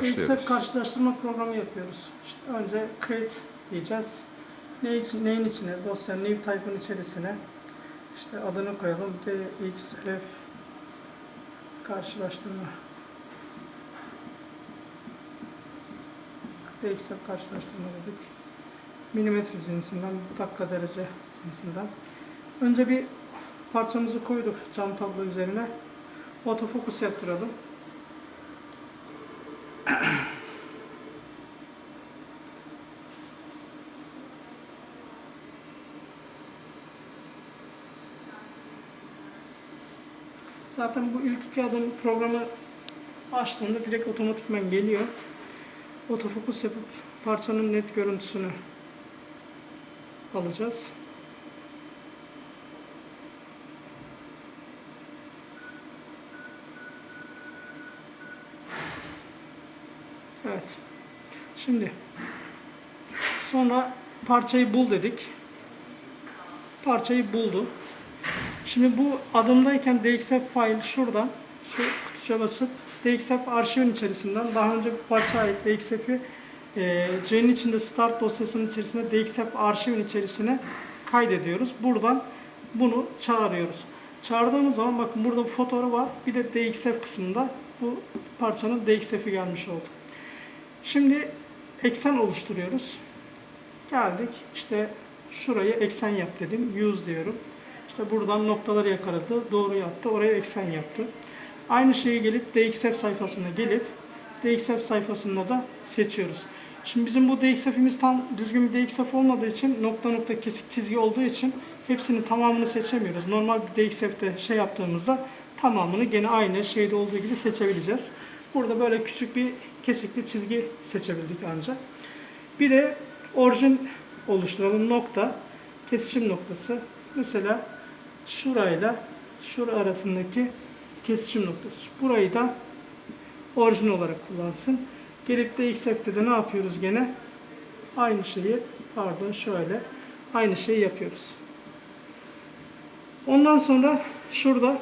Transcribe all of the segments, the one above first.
Başlıyoruz. set karşılaştırma programı yapıyoruz. İşte önce create diyeceğiz. Ne için, neyin içine? Dosya new type'ın içerisine işte adını koyalım. DXF karşılaştırma. DXF karşılaştırma dedik. Milimetre cinsinden, dakika derece cinsinden. Önce bir parçamızı koyduk cam tablo üzerine. Otofokus yaptıralım. Zaten bu ilk iki adım programı açtığında direkt otomatikman geliyor. Otofokus yapıp parçanın net görüntüsünü alacağız. Evet. Şimdi sonra parçayı bul dedik. Parçayı buldu. Şimdi bu adımdayken DXF file şuradan şu tuşa basıp DXF arşivin içerisinden daha önce bir parça ait DXF'i e, C'nin içinde start dosyasının içerisinde DXF arşivin içerisine kaydediyoruz. Buradan bunu çağırıyoruz. Çağırdığımız zaman bakın burada bir fotoğrafı var. Bir de DXF kısmında bu parçanın DXF'i gelmiş oldu. Şimdi eksen oluşturuyoruz. Geldik işte şurayı eksen yap dedim. Use diyorum. İşte buradan noktaları yakaladı. Doğru yaptı. Oraya eksen yaptı. Aynı şeyi gelip DXF sayfasına gelip DXF sayfasında da seçiyoruz. Şimdi bizim bu DXF'imiz tam düzgün bir DXF olmadığı için nokta nokta kesik çizgi olduğu için hepsinin tamamını seçemiyoruz. Normal bir DXF'te şey yaptığımızda tamamını gene aynı şeyde olduğu gibi seçebileceğiz. Burada böyle küçük bir kesikli çizgi seçebildik ancak. Bir de orijin oluşturalım nokta, kesişim noktası. Mesela şurayla şura arasındaki kesişim noktası. Burayı da orijin olarak kullansın. Gelip de XF'de de ne yapıyoruz gene? Aynı şeyi, pardon şöyle, aynı şeyi yapıyoruz. Ondan sonra şurada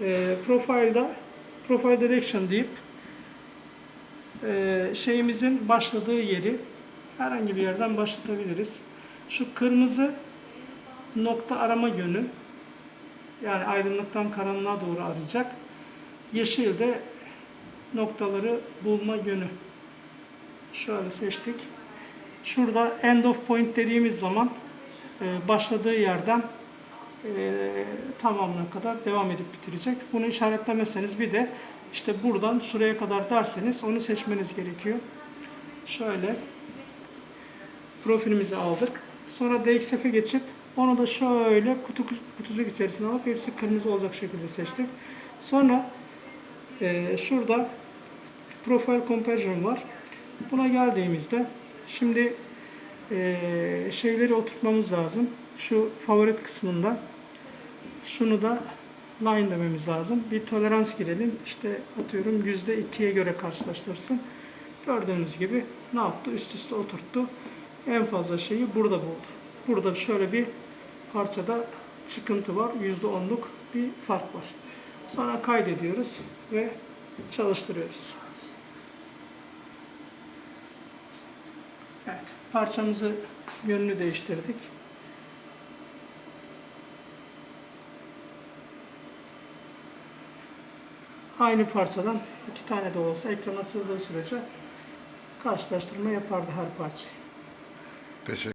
e, profile'da profile direction deyip e, şeyimizin başladığı yeri herhangi bir yerden başlatabiliriz. Şu kırmızı nokta arama yönü yani aydınlıktan karanlığa doğru arayacak. Yeşil de noktaları bulma yönü. Şöyle seçtik. Şurada end of point dediğimiz zaman e, başladığı yerden e, tamamına kadar devam edip bitirecek. Bunu işaretlemezseniz bir de işte buradan şuraya kadar derseniz onu seçmeniz gerekiyor. Şöyle profilimizi aldık. Sonra DXF'e geçip onu da şöyle kutu, kutucuk içerisine alıp hepsi kırmızı olacak şekilde seçtik. Sonra e, şurada profile comparison var. Buna geldiğimizde şimdi e, şeyleri oturtmamız lazım. Şu favorit kısmında şunu da line dememiz lazım. Bir tolerans girelim. İşte atıyorum yüzde ikiye göre karşılaştırsın. Gördüğünüz gibi ne yaptı? Üst üste oturttu. En fazla şeyi burada buldu. Burada şöyle bir parçada çıkıntı var. Yüzde onluk bir fark var. Sonra kaydediyoruz ve çalıştırıyoruz. Evet, parçamızı yönünü değiştirdik. Aynı parçadan iki tane de olsa ekrana sığdığı sürece karşılaştırma yapardı her parçayı. Teşekkür